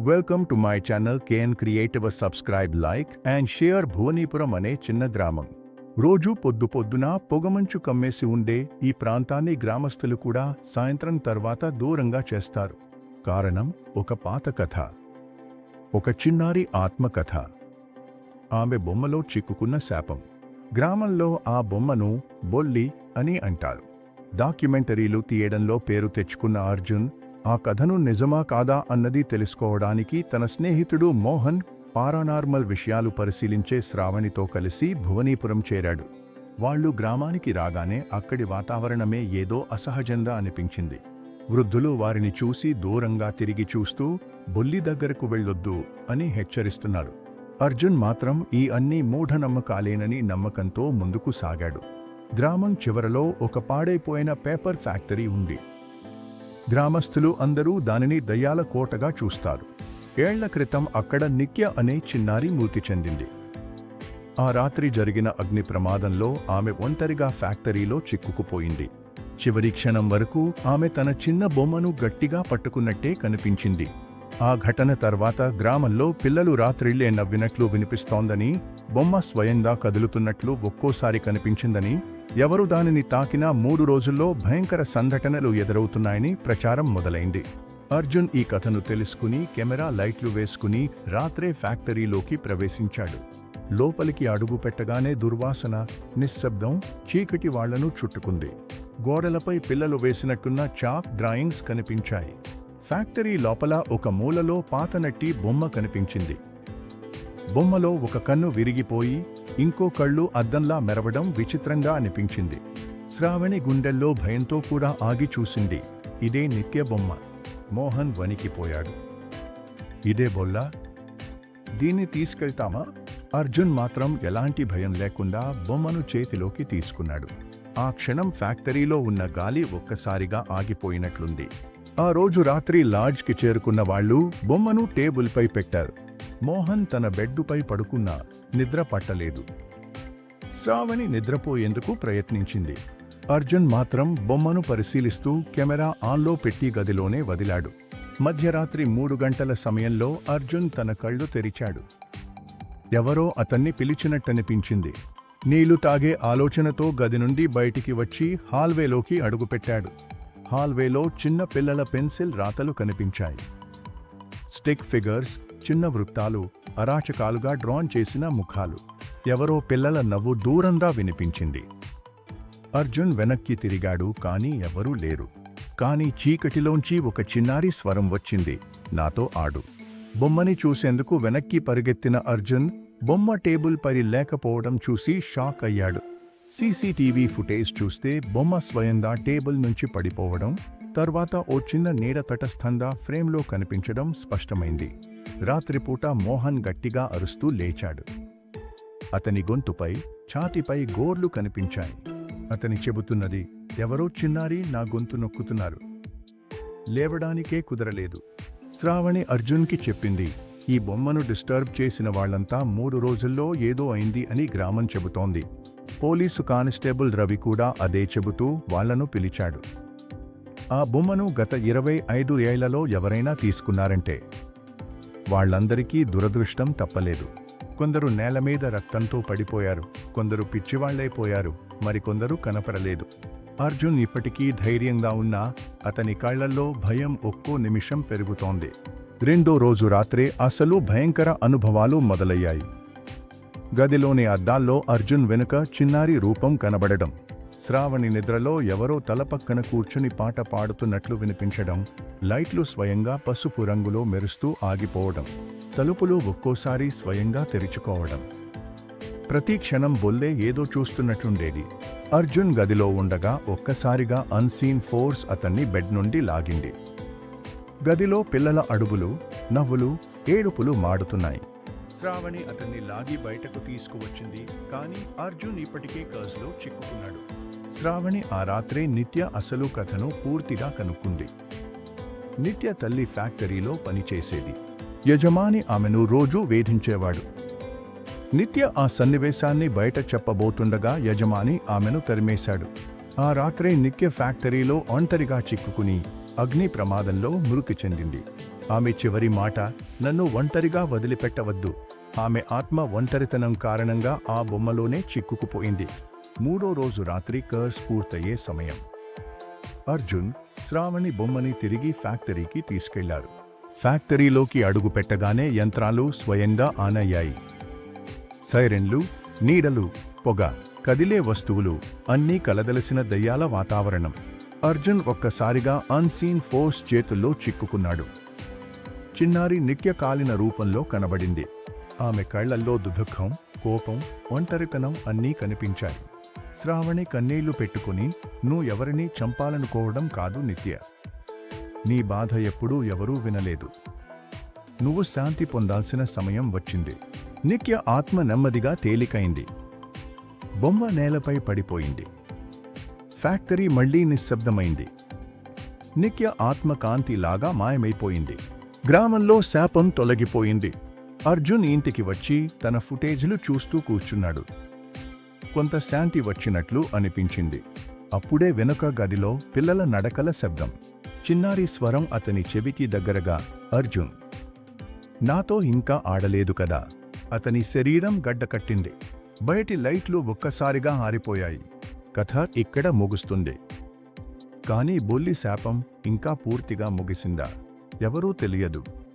Welcome to my channel KN creative subscribe like and share Bhuvanipuram అనే చిన్న గ్రామం రోజు పొద్దు పొద్దున పొగమంచు కమ్మేసి ఉండే ఈ ప్రాంతాన్ని గ్రామస్తులు కూడా సాయంత్రం తర్వాత దూరంగా చేస్తారు. కారణం ఒక పాత కథ. ఒక చిన్నారి ఆత్మకథ. ఆమె బొమ్మలో చిక్కుకున్న శాపం. గ్రామంలో ఆ బొమ్మను బొల్లి అని అంటారు. డాక్యుమెంటరీలు తీయడంలో పేరు తెచ్చుకున్న అర్జున్ ఆ కథను నిజమా కాదా అన్నది తెలుసుకోవడానికి తన స్నేహితుడు మోహన్ పారానార్మల్ విషయాలు పరిశీలించే శ్రావణితో కలిసి భువనీపురం చేరాడు. వాళ్ళు గ్రామానికి రాగానే అక్కడి వాతావరణమే ఏదో అసహజంగా అనిపించింది. వృద్ధులు వారిని చూసి దూరంగా తిరిగి చూస్తూ బొల్లి దగ్గరకు వెళ్ళొద్దు అని హెచ్చరిస్తున్నారు. అర్జున్ మాత్రం ఈ అన్ని మూఢనమ్మకాలేనని నమ్మకంతో ముందుకు సాగాడు. గ్రామం చివరలో ఒక పాడైపోయిన పేపర్ ఫ్యాక్టరీ ఉంది. గ్రామస్తులు అందరూ దానిని దయ్యాల కోటగా చూస్తారు. ఏళ్ళ క్రితం అక్కడ నిక్య అనే చిన్నారి మృతి చెందింది. ఆ రాత్రి జరిగిన అగ్ని ప్రమాదంలో ఆమె ఒంటరిగా ఫ్యాక్టరీలో చిక్కుకుపోయింది. చివరి క్షణం వరకు ఆమె తన చిన్న బొమ్మను గట్టిగా పట్టుకున్నట్టే కనిపించింది. ఆ ఘటన తర్వాత గ్రామంలో పిల్లలు రాత్రిళ్ళే నవ్వినట్లు వినిపిస్తోందని బొమ్మ స్వయంగా కదులుతున్నట్లు ఒక్కోసారి కనిపించిందని ఎవరు దానిని తాకినా మూడు రోజుల్లో భయంకర సంఘటనలు ఎదురవుతున్నాయని ప్రచారం మొదలైంది. అర్జున్ ఈ కథను తెలుసుకుని కెమెరా లైట్లు వేసుకుని రాత్రే ఫ్యాక్టరీలోకి ప్రవేశించాడు. లోపలికి అడుగు పెట్టగానే దుర్వాసన నిశ్శబ్దం చీకటి వాళ్ళను చుట్టుకుంది. గోడలపై పిల్లలు వేసినట్టున్న చాక్ డ్రాయింగ్స్ కనిపించాయి. ఫ్యాక్టరీ లోపల ఒక మూలలో పాతనట్టి బొమ్మ కనిపించింది. బొమ్మలో ఒక కన్ను విరిగిపోయి ఇంకో కళ్ళు అద్దంలా మెరవడం విచిత్రంగా అనిపించింది. శ్రావణి గుండెల్లో భయంతో కూడా ఆగి చూసింది. ఇదే నిత్య బొమ్మ. మోహన్ వణికిపోయాడు. ఇదే బొల్లా? దీన్ని తీసుకెళ్తామా? అర్జున్ మాత్రం ఎలాంటి భయం లేకుండా బొమ్మను చేతిలోకి తీసుకున్నాడు. ఆ క్షణం ఫ్యాక్టరీలో ఉన్న గాలి ఒక్కసారిగా ఆగిపోయినట్లుంది. ఆ రోజు రాత్రి లాడ్జ్కి చేరుకున్న వాళ్ళు బొమ్మను టేబుల్పై పెట్టారు. మోహన్ తన బెడ్డుపై పడుకున్నా నిద్ర పట్టలేదు. శ్రావణి నిద్రపోయేందుకు ప్రయత్నించింది. అర్జున్ మాత్రం బొమ్మను పరిశీలిస్తూ కెమెరా ఆన్లో పెట్టి గదిలోనే వదిలాడు. మధ్యరాత్రి మూడు గంటల సమయంలో అర్జున్ తన కళ్ళు తెరిచాడు. ఎవరో అతన్ని పిలిచినట్టనిపించింది. నీళ్ళు తాగే ఆలోచనతో గది నుండి బయటికి వచ్చి హాల్వేలోకి అడుగుపెట్టాడు. హాల్వేలో చిన్న పిల్లల పెన్సిల్ రాతలు కనిపించాయి. స్టిక్ ఫిగర్స్ చిన్న వృత్తాలు అరాచకాలుగా డ్రాన్ చేసిన ముఖాలు. ఎవరో పిల్లల నవ్వు దూరంగా వినిపించింది. అర్జున్ వెనక్కి తిరిగాడు కానీ ఎవరూ లేరు. కానీ చీకటిలోంచి ఒక చిన్నారి స్వరం వచ్చింది. నాతో ఆడు. బొమ్మని చూసేందుకు వెనక్కి పరిగెత్తిన అర్జున్ బొమ్మ టేబుల్ పరి లేకపోవడం చూసి షాక్ అయ్యాడు. సీసీటీవీ ఫుటేజ్ చూస్తే బొమ్మ స్వయంగా టేబుల్ నుంచి పడిపోవడం తర్వాత ఓ చిన్న నీడ తటస్థంగా ఫ్రేమ్లో కనిపించడం స్పష్టమైంది. రాత్రిపూట మోహన్ గట్టిగా అరుస్తూ లేచాడు. అతని గొంతుపై ఛాతిపై గోర్లు కనిపించాయి. అతని చెబుతున్నది ఎవరో చిన్నారి నా గొంతు నొక్కుతున్నారు. లేవడానికే కుదరలేదు. శ్రావణి అర్జున్కి చెప్పింది ఈ బొమ్మను డిస్టర్బ్ చేసిన వాళ్ళంతా మూడు రోజుల్లో ఏదో అయింది అని గ్రామం చెబుతోంది. పోలీసు కానిస్టేబుల్ రవి కూడా అదే చెబుతూ వాళ్ళను పిలిచాడు. ఆ బొమ్మను గత ఇరవై ఐదు ఏళ్ళలో ఎవరైనా తీసుకున్నారంటే వాళ్ళందరికీ దురదృష్టం తప్పలేదు. కొందరు నేల మీద రక్తంతో పడిపోయారు. కొందరు పిచ్చివాళ్ళైపోయారు మరికొందరు కనపడలేదు. అర్జున్ ఇప్పటికీ ధైర్యంగా ఉన్నా అతని కళ్ళల్లో భయం ఒక్కో నిమిషం పెరుగుతోంది. రెండో రోజు రాత్రే అసలు భయంకర అనుభవాలు మొదలయ్యాయి. గదిలోని అద్దాల్లో అర్జున్ వెనుక చిన్నారి రూపం కనబడడం. శ్రావణి నిద్రలో ఎవరో తలపక్కన కూర్చుని పాట పాడుతున్నట్లు వినిపించడం లైట్లు స్వయంగా పసుపు రంగులో మెరుస్తూ ఆగిపోవడం తలుపులు ఒక్కోసారి స్వయంగా తెరుచుకోవడం. ప్రతి క్షణం బొల్లే ఏదో చూస్తున్నట్టుండేది. అర్జున్ గదిలో ఉండగా ఒక్కసారిగా అన్సీన్ ఫోర్స్ అతన్ని బెడ్ నుండి లాగింది. గదిలో పిల్లల అడుగులు నవ్వులు ఏడుపులు మాడుతున్నాయి. శ్రావణి అతన్ని లాగి బయటకు తీసుకువచ్చింది కానీ అర్జున్ ఇప్పటికే కర్స్లో చిక్కుకున్నాడు. శ్రావణి ఆ రాత్రే నిత్య అసలు కథను పూర్తిగా కనుక్కుంది. నిత్య తల్లి ఫ్యాక్టరీలో పనిచేసేది. యజమాని ఆమెను రోజూ వేధించేవాడు. నిత్య ఆ సన్నివేశాన్ని బయట చెప్పబోతుండగా యజమాని ఆమెను తరిమేశాడు. ఆ రాత్రే నిత్య ఫ్యాక్టరీలో ఒంటరిగా చిక్కుకుని అగ్ని ప్రమాదంలో మృతి చెందింది. ఆమె చివరి మాట నన్ను ఒంటరిగా వదిలిపెట్టవద్దు. ఆమె ఆత్మ ఒంటరితనం కారణంగా ఆ బొమ్మలోనే చిక్కుకుపోయింది. మూడో రోజు రాత్రి కర్స్ పూర్తయ్యే సమయం. అర్జున్ శ్రావణి బొమ్మని తిరిగి ఫ్యాక్టరీకి తీసుకెళ్ళారు. ఫ్యాక్టరీలోకి అడుగుపెట్టగానే యంత్రాలు స్వయంగా ఆన్ అయ్యాయి సైరెన్లు నీడలు పొగ కదిలే వస్తువులు అన్నీ కలదలసిన దయ్యాల వాతావరణం. అర్జున్ ఒక్కసారిగా అన్సీన్ ఫోర్స్ చేతుల్లో చిక్కుకున్నాడు. చిన్నారి నిత్య కాలిన రూపంలో కనబడింది. ఆమె కళ్ళల్లో దుఃఖం కోపం ఒంటరితనం అన్నీ కనిపించాయి. శ్రావణి కన్నీళ్ళు పెట్టుకుని నువ్వు ఎవరినీ చంపాలనుకోవడం కాదు నిత్య. నీ బాధ ఎప్పుడూ ఎవరూ వినలేదు. నువ్వు శాంతి పొందాల్సిన సమయం వచ్చింది. నిత్య ఆత్మ నెమ్మదిగా తేలికైంది. బొమ్మ నేలపై పడిపోయింది. ఫ్యాక్టరీ మళ్ళీ నిశ్శబ్దమైంది. నిత్య ఆత్మ కాంతిలాగా మాయమైపోయింది. గ్రామంలో శాపం తొలగిపోయింది. అర్జున్ ఇంటికి వచ్చి తన ఫుటేజ్లు చూస్తూ కూర్చున్నాడు. కొంత శాంతి వచ్చినట్లు అనిపించింది. అప్పుడే వెనుక గదిలో పిల్లల నడకల శబ్దం. చిన్నారి స్వరం అతని చెవికి దగ్గరగా అర్జున్ నాతో ఇంకా ఆడలేదు కదా. అతని శరీరం గడ్డకట్టింది బయటి లైట్లు ఒక్కసారిగా ఆరిపోయాయి. కథ ఇక్కడ ముగుస్తుంది. కానీ బొల్లి శాపం ఇంకా పూర్తిగా ముగిసిందా? ఎవరూ తెలియదు.